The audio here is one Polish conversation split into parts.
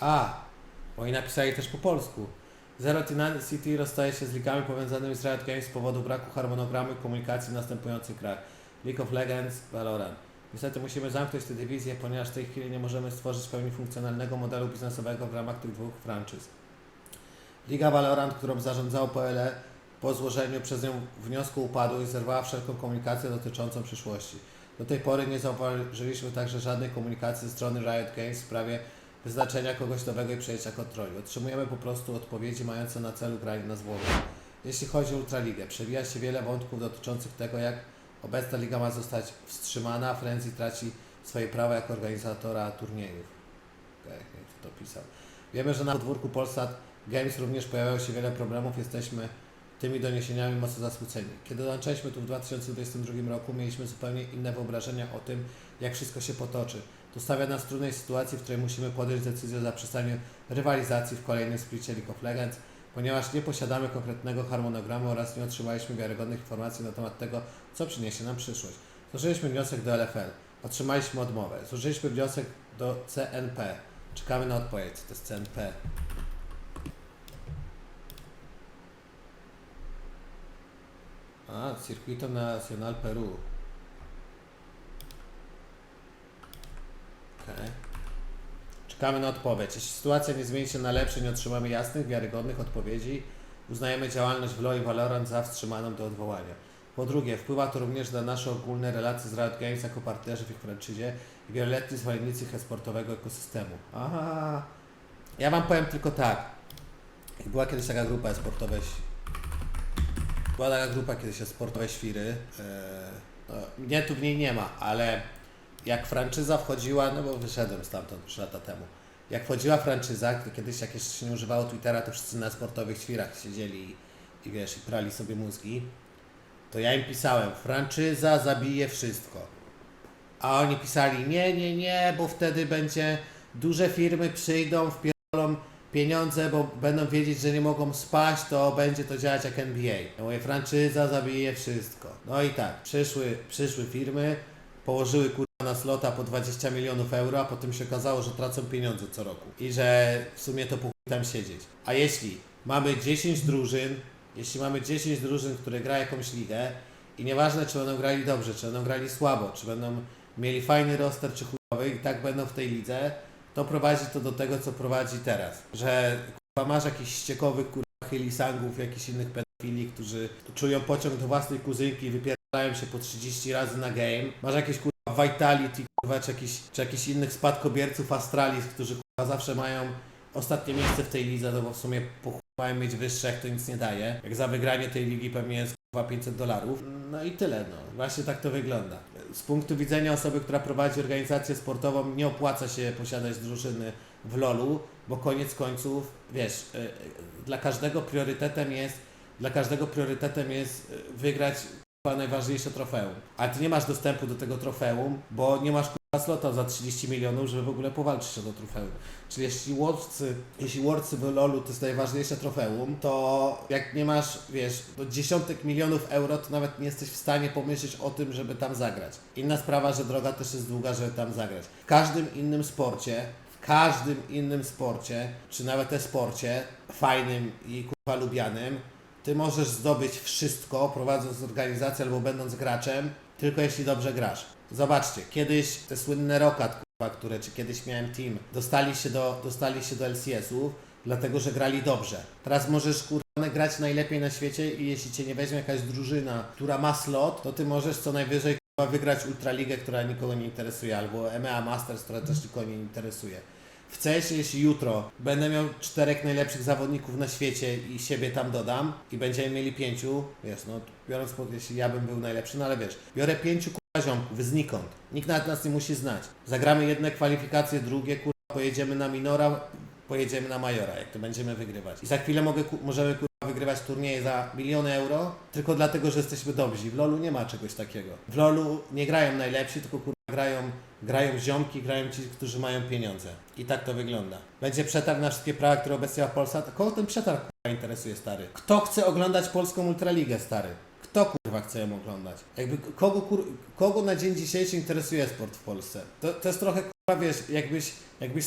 A, oni napisali też po polsku. Zero City rozstaje się z ligami powiązanymi z Riot Games z powodu braku harmonogramu komunikacji w następujących grach. League of Legends, Valorant. Niestety musimy zamknąć tę dywizję, ponieważ w tej chwili nie możemy stworzyć w pełni funkcjonalnego modelu biznesowego w ramach tych dwóch franczyz. Liga Valorant, którą zarządzało PLE, po złożeniu przez nią wniosku upadł i zerwała wszelką komunikację dotyczącą przyszłości. Do tej pory nie zauważyliśmy także żadnej komunikacji ze strony Riot Games w sprawie wyznaczenia kogoś nowego i przejęcia kontroli. Otrzymujemy po prostu odpowiedzi mające na celu granie na zwłokę. Jeśli chodzi o Ultraligę, przewija się wiele wątków dotyczących tego, jak obecna liga ma zostać wstrzymana, a Frenzy traci swoje prawa jako organizatora turniejów. Okay, to pisał. Wiemy, że na podwórku Polsat Games również pojawiało się wiele problemów. Jesteśmy tymi doniesieniami mocno zasmuceni. Kiedy dołączyliśmy tu w 2022 roku, mieliśmy zupełnie inne wyobrażenia o tym, jak wszystko się potoczy. To stawia nas w trudnej sytuacji, w której musimy podjąć decyzję o zaprzestaniu rywalizacji w kolejnym splicie League of Legends, ponieważ nie posiadamy konkretnego harmonogramu oraz nie otrzymaliśmy wiarygodnych informacji na temat tego, co przyniesie nam przyszłość. Złożyliśmy wniosek do LFL, otrzymaliśmy odmowę. Złożyliśmy wniosek do CNP. Czekamy na odpowiedź. To jest CNP. A, Circuito Nacional Peru. Czekamy na odpowiedź. Jeśli sytuacja nie zmieni się na lepsze, nie otrzymamy jasnych, wiarygodnych odpowiedzi, uznajemy działalność w LoL i Valorant za wstrzymaną do odwołania. Po drugie, wpływa to również na nasze ogólne relacje z Riot Games jako partnerzy w ich franczyzie i wieloletni zwolennicy e-sportowego ekosystemu. Aha. Ja wam powiem tylko tak. Była kiedyś taka grupa e-sportowe była taka grupa kiedyś sportowe świry. Eee, no, mnie tu w niej nie ma, ale jak franczyza wchodziła, no bo wyszedłem stamtąd 3 lata temu. Jak wchodziła franczyza, to kiedyś jak jeszcze się nie używało Twittera, to wszyscy na sportowych świrach siedzieli i, i wiesz, i prali sobie mózgi. To ja im pisałem, franczyza zabije wszystko. A oni pisali, nie, nie, nie, bo wtedy będzie, duże firmy przyjdą, wpierdolą pieniądze, bo będą wiedzieć, że nie mogą spaść, to będzie to działać jak NBA. Ja mówię, franczyza zabije wszystko. No i tak, przyszły, przyszły firmy, położyły kurwa na slota po 20 milionów euro, a potem się okazało, że tracą pieniądze co roku. I że w sumie to po tam siedzieć. A jeśli mamy 10 drużyn, jeśli mamy 10 drużyn, które gra jakąś ligę i nieważne czy będą grali dobrze, czy będą grali słabo, czy będą mieli fajny roster, czy chujowy i tak będą w tej lidze, to prowadzi to do tego, co prowadzi teraz. Że kurwa, masz jakichś ściekowych kurwa hylisangów, jakichś innych pedofili, którzy czują pociąg do własnej kuzynki i wypierają się po 30 razy na game. Masz jakieś kurwa Vitality, kurwa, czy jakiś, czy jakichś innych spadkobierców Astralis, którzy kurwa zawsze mają ostatnie miejsce w tej lidze, no bo w sumie po chuj mają mieć wyższe, jak to nic nie daje. Jak za wygranie tej ligi pewnie jest kurwa 500 dolarów. No i tyle, no. Właśnie tak to wygląda. Z punktu widzenia osoby, która prowadzi organizację sportową, nie opłaca się posiadać drużyny w LoLu, bo koniec końców, wiesz, y, y, dla każdego priorytetem jest, dla każdego priorytetem jest y, wygrać kurwa, najważniejsze trofeum. A ty nie masz dostępu do tego trofeum, bo nie masz kurwa slota za 30 milionów, żeby w ogóle powalczyć o to trofeum. Czyli jeśli Worldsy, jeśli Worldsy w LoLu to jest najważniejsze trofeum, to jak nie masz, wiesz, do dziesiątek milionów euro, to nawet nie jesteś w stanie pomyśleć o tym, żeby tam zagrać. Inna sprawa, że droga też jest długa, żeby tam zagrać. W każdym innym sporcie, w każdym innym sporcie, czy nawet e-sporcie, fajnym i kurwa lubianym, ty możesz zdobyć wszystko, prowadząc organizację albo będąc graczem, tylko jeśli dobrze grasz. Zobaczcie, kiedyś te słynne Rokat, które, czy kiedyś miałem team, dostali się do, dostali się do LCS-ów, dlatego że grali dobrze. Teraz możesz kurwa grać najlepiej na świecie i jeśli cię nie weźmie jakaś drużyna, która ma slot, to ty możesz co najwyżej kurwa wygrać Ultraligę, która nikogo nie interesuje, albo EMEA Masters, która też nikogo nie interesuje. W CS, jeśli jutro będę miał czterech najlepszych zawodników na świecie i siebie tam dodam i będziemy mieli pięciu, wiesz, no biorąc pod, jeśli ja bym był najlepszy, no ale wiesz, biorę pięciu kurwa ziomków znikąd. Nikt nawet nas nie musi znać. Zagramy jedne kwalifikacje, drugie, kurwa, pojedziemy na minora, pojedziemy na majora, jak to będziemy wygrywać. I za chwilę mogę, możemy kurwa wygrywać turnieje za miliony euro, tylko dlatego, że jesteśmy dobrzy. W LoLu nie ma czegoś takiego. W LoLu nie grają najlepsi, tylko kurwa grają, grają ziomki, grają ci, którzy mają pieniądze. I tak to wygląda. Będzie przetarg na wszystkie prawa, które obecnie ma Polsat. Kogo ten przetarg interesuje, stary? Kto chce oglądać polską Ultraligę, stary? Kto kurwa chce ją oglądać? Jakby kogo, kur, kogo na dzień dzisiejszy interesuje sport w Polsce? To, to jest trochę kurwa, wiesz, jakbyś, jakbyś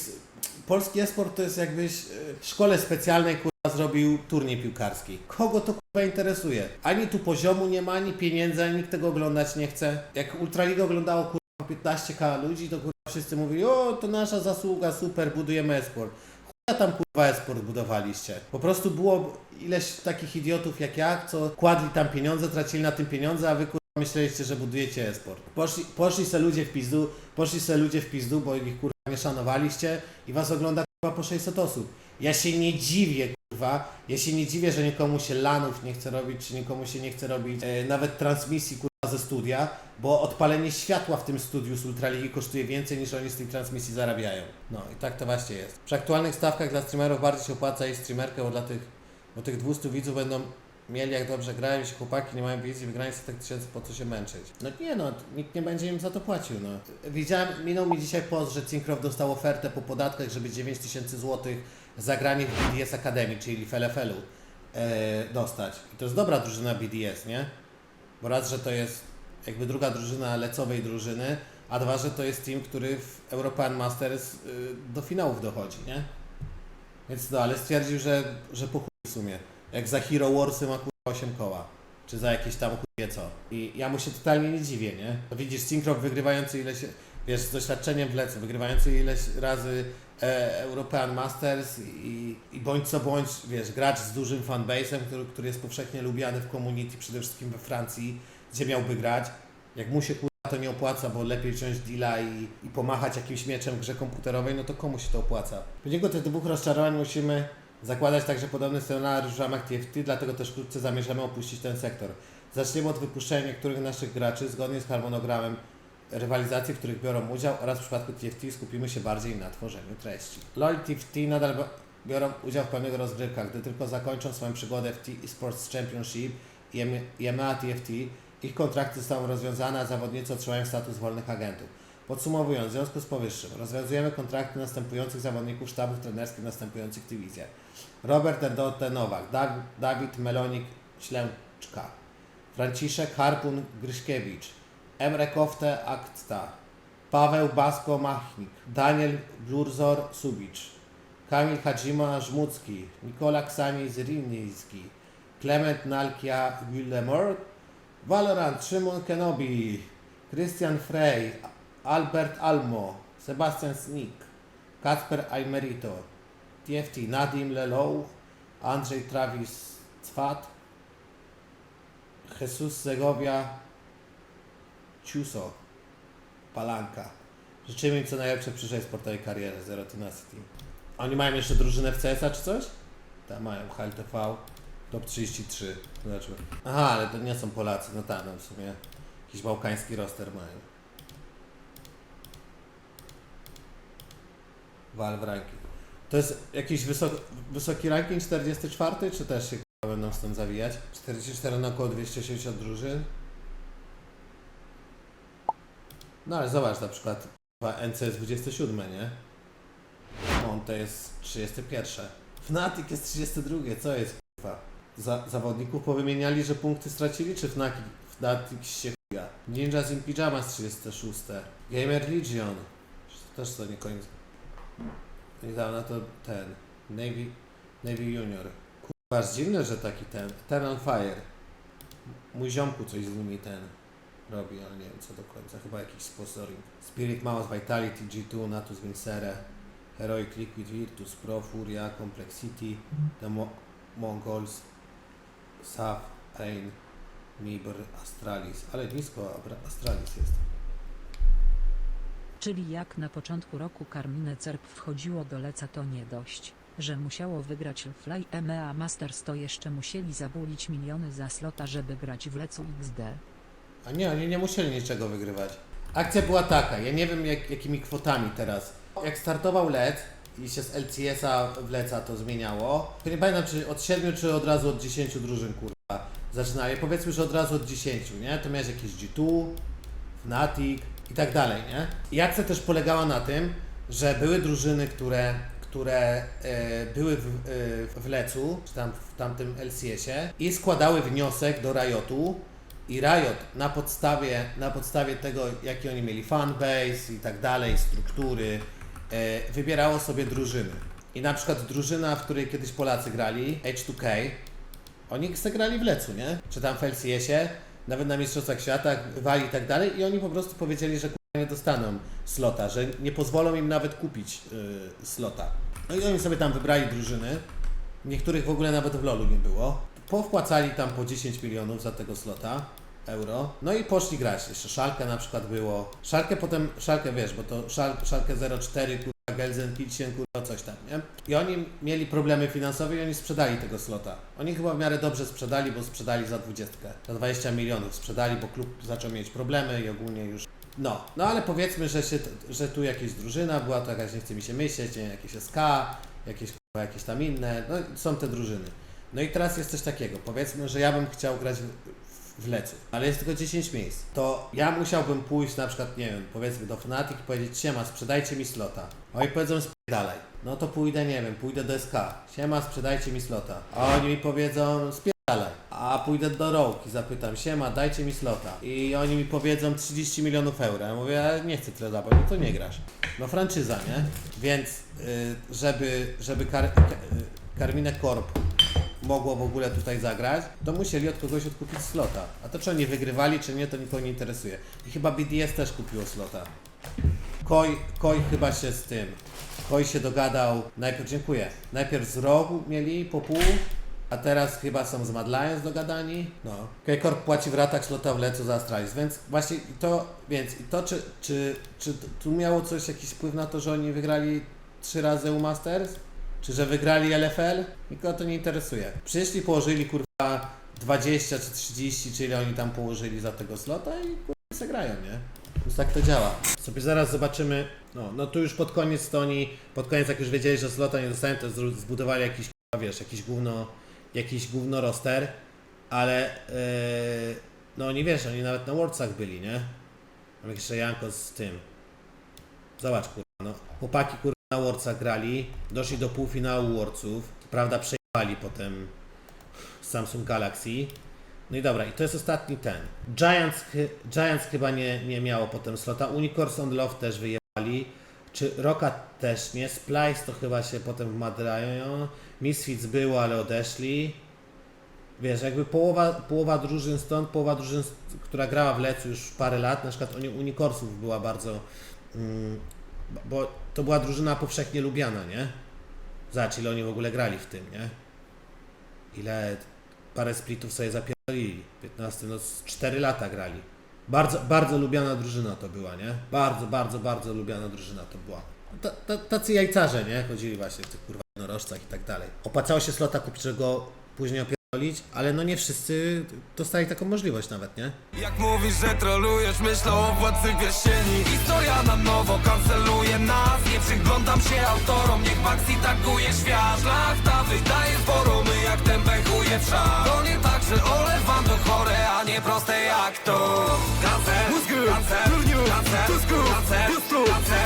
polski esport to jest jakbyś e, w szkole specjalnej kurwa zrobił turniej piłkarski. Kogo to kurwa interesuje? Ani tu poziomu nie ma, ani pieniędzy, ani nikt tego oglądać nie chce. Jak Ultraliga oglądało kurwa 15k ludzi, to kurwa wszyscy mówili, o to nasza zasługa, super, budujemy esport. Chuja tam kurwa esport budowaliście. Po prostu było ileś takich idiotów jak ja, co kładli tam pieniądze, tracili na tym pieniądze, a wy kurwa myśleliście, że budujecie esport. Poszli, poszli se ludzie w pizdu, poszli se ludzie w pizdu, bo ich kurwa nie szanowaliście i was ogląda kurwa po 600 osób. Ja się nie dziwię kurwa, ja się nie dziwię, że nikomu się lanów nie chce robić, czy nikomu się nie chce robić e, nawet transmisji kurwa ze studia, bo odpalenie światła w tym studiu z Ultraligi kosztuje więcej niż oni z tej transmisji zarabiają. No i tak to właśnie jest. Przy aktualnych stawkach dla streamerów bardziej się opłaca i streamerkę, bo dla tych, bo tych 200 widzów będą mieli jak dobrze grają, jeśli chłopaki nie mają wizji, wygranie setek tysięcy, po co się męczyć? No nie no, nikt nie będzie im za to płacił, no. Widziałem, minął mi dzisiaj post, że Cinkrow dostał ofertę po podatkach, żeby 9 tysięcy złotych za granie w BDS Academy, czyli w LFL-u e, dostać. I to jest dobra drużyna BDS, nie? Bo raz, że to jest jakby druga drużyna lecowej drużyny, a dwa, że to jest team, który w European Masters y, do finałów dochodzi, nie? Więc no, ale stwierdził, że, że po chuj w sumie. Jak za Hero Warsy ma kurwa 8 koła. Czy za jakieś tam chuj wie co. I ja mu się totalnie nie dziwię, nie? To widzisz Syncrof wygrywający ileś, wiesz, z doświadczeniem w lecu, wygrywający ileś razy e, European Masters i, i bądź co bądź, wiesz, gracz z dużym fanbase'em, który, który jest powszechnie lubiany w community, przede wszystkim we Francji, gdzie miałby grać. Jak mu się kurwa to nie opłaca, bo lepiej wziąć deala i, i pomachać jakimś mieczem w grze komputerowej, no to komu się to opłaca? Wyniku tych dwóch rozczarowań musimy zakładać także podobny scenariusz w ramach TFT, dlatego też wkrótce zamierzamy opuścić ten sektor. Zaczniemy od wypuszczenia niektórych naszych graczy zgodnie z harmonogramem rywalizacji, w których biorą udział oraz w przypadku TFT skupimy się bardziej na tworzeniu treści. LoL TFT nadal bi- biorą udział w pewnych rozgrywkach, gdy tylko zakończą swoją przygodę w T Sports Championship i EM- i EMEA TFT, ich kontrakty zostaną rozwiązane, a zawodnicy otrzymają status wolnych agentów. Podsumowując, w związku z powyższym, rozwiązujemy kontrakty następujących zawodników sztabów trenerskich w następujących dywizjach. Robert Erdote Nowak, Dawid Melonik Ślęczka, Franciszek Harpun Gryszkiewicz, Emre Kofte Akta, Paweł Basko Machnik, Daniel Blurzor Subicz, Kamil Hadzima Żmucki, Nikola Ksani Zrinijski, Klement Nalkia Willemor, Valorant Szymon Kenobi, Christian Frey, Albert Almo, Sebastian Snik, Kacper Aymerito, TFT Nadim Lelow, Andrzej Travis Cwat, Jesus Segovia, Ciuso, Palanka. Życzymy im co najlepsze w przyszłej sportowej karierze Zero Tenacity. Oni mają jeszcze drużynę w CS-a czy coś? Tam mają HLTV, top 33. Zobaczmy. Aha, ale to nie są Polacy, no tak, no w sumie jakiś bałkański roster mają. Valve ranking. To jest jakiś wysok, wysoki ranking 44, czy też się będą z tym zawijać? 44 na około 280 drużyn. No ale zobacz na przykład NC jest 27, nie? Monte jest 31. Fnatic jest 32, co jest k***a? Za, zawodników powymieniali, że punkty stracili, czy Fnatic, Fnatic się chuja? Ninja in Pyjamas 36. Gamer Legion. Też to nie koniec. Niedawno to ten. Navy, Navy Junior. Kurwa, aż dziwne, że taki ten. Ten on Fire. Mój ziomku coś z nimi ten robi, ale nie wiem co do końca. Chyba jakiś sponsoring. Spirit Mouse, Vitality, G2, Natus Vincere, Heroic Liquid Virtus, Pro, Furia, Complexity, The Mo Mongols, Saf, Rain, Mibr, Astralis. Ale Abra- Astralis jest. Czyli jak na początku roku Karmine Cerp wchodziło do Leca to nie dość, że musiało wygrać Fly EMEA Masters to jeszcze musieli zabulić miliony za slota żeby grać w Lecu XD. A nie, oni nie musieli niczego wygrywać. Akcja była taka, ja nie wiem jak, jakimi kwotami teraz. Jak startował LED i się z LCS-a w LECA to zmieniało, to nie pamiętam czy od 7 czy od razu od 10 drużyn kurwa zaczynali. Powiedzmy, że od razu od 10, nie? To miałeś jakieś G2, Fnatic i tak dalej, nie? I akcja też polegała na tym, że były drużyny, które, które e, były w, e, w Lecu, czy tam w tamtym LCS-ie i składały wniosek do Riotu i Riot na podstawie, na podstawie tego, jaki oni mieli fanbase i tak dalej, struktury, e, wybierało sobie drużyny. I na przykład drużyna, w której kiedyś Polacy grali, H2K, oni grali w Lecu, nie? Czy tam w LCS-ie, nawet na Mistrzostwach Świata, wali i tak dalej i oni po prostu powiedzieli, że nie dostaną slota, że nie pozwolą im nawet kupić yy, slota. No i oni sobie tam wybrali drużyny, niektórych w ogóle nawet w LoLu nie było. Powpłacali tam po 10 milionów za tego slota euro, no i poszli grać. Jeszcze Szalkę na przykład było. Szalkę potem, Szalkę wiesz, bo to szal, Szalkę 04, kurwa, Gelsenkirchen, kurwa, coś tam, nie? I oni mieli problemy finansowe i oni sprzedali tego slota. Oni chyba w miarę dobrze sprzedali, bo sprzedali za 20, za 20 milionów sprzedali, bo klub zaczął mieć problemy i ogólnie już no, no ale powiedzmy, że, się, że tu jakaś drużyna, była to jakaś, nie chce mi się myśleć, nie, jakieś SK, jakieś, jakieś tam inne, no są te drużyny. No i teraz jest coś takiego, powiedzmy, że ja bym chciał grać w, w Lecu, ale jest tylko 10 miejsc. To ja musiałbym pójść na przykład, nie wiem, powiedzmy do Fnatic i powiedzieć, siema, sprzedajcie mi slota. Oni powiedzą, dalej. No to pójdę, nie wiem, pójdę do SK. Siema, sprzedajcie mi slota. A oni mi powiedzą, spierdalaj. A pójdę do Rogue i zapytam, siema, dajcie mi slota. I oni mi powiedzą 30 milionów euro. Ja mówię, ja nie chcę tyle dawać, no to nie grasz. No franczyza, nie? Więc y, żeby, żeby Kar, Kar, Carmine Corp mogło w ogóle tutaj zagrać, to musieli od kogoś odkupić slota. A to czy oni wygrywali, czy nie, to nikogo nie interesuje. I chyba BDS też kupiło slota. Koi, Koi chyba się z tym. Koi się dogadał. Najpierw dziękuję. Najpierw z rogu mieli po pół, a teraz chyba są z Mad Lions dogadani. No. Kejkorp płaci w ratach slota w lecu za Astralis, więc właśnie to, więc to czy, czy, czy tu miało coś, jakiś wpływ na to, że oni wygrali trzy razy u Masters? Czy że wygrali LFL? Nikogo to nie interesuje. Przyszli, położyli kurwa 20 czy 30, czyli oni tam położyli za tego slota i kurwa se grają, nie? Więc tak to działa. Sobie zaraz zobaczymy. No, no tu już pod koniec to oni, pod koniec jak już wiedzieli, że slota nie dostają, to zbudowali jakiś, wiesz, jakiś gówno, jakiś gówno roster, ale yy, no oni wiesz, oni nawet na Worldsach byli, nie? Mam jeszcze Janko z tym. Zobacz, kurwa, no. Chłopaki, kurwa, na Worldsach grali, doszli do półfinału Worldsów, prawda, przejechali potem Samsung Galaxy. No i dobra, i to jest ostatni ten. Giants, Giants chyba nie, nie miało potem slota. Unicorns on Love też wyjechali. Czy Rocket też nie. Splice to chyba się potem wmadrają. Misfits było, ale odeszli. Wiesz, jakby połowa, połowa drużyn stąd, połowa drużyn, która grała w Lecu już parę lat, na przykład Uni- Unicorsów była bardzo... Mm, bo to była drużyna powszechnie lubiana, nie? Zobacz, ile oni w ogóle grali w tym, nie? Ile parę splitów sobie zapierdolili. 15, no z 4 lata grali. Bardzo, bardzo lubiana drużyna to była, nie? Bardzo, bardzo, bardzo lubiana drużyna to była. Ta, tacy jajcarze, nie? Chodzili właśnie w tych kurwa jednorożcach i tak dalej. Opłacało się slota kupić, później opierdolić, ale no nie wszyscy dostali taką możliwość nawet, nie? Jak mówisz, że trolujesz, myślę o władcy pierścieni. Historia na nowo kanceluje nas. Nie przyglądam się autorom, niech Maxi taguje świat. Szlachta wydaje sporo, my jak ten szat To nie tak, że olewam to chore, a nie proste jak to. Cancel, cancel, cancel, cancel, cancel, cancel, cancel,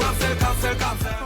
cancel, cancel, cancel,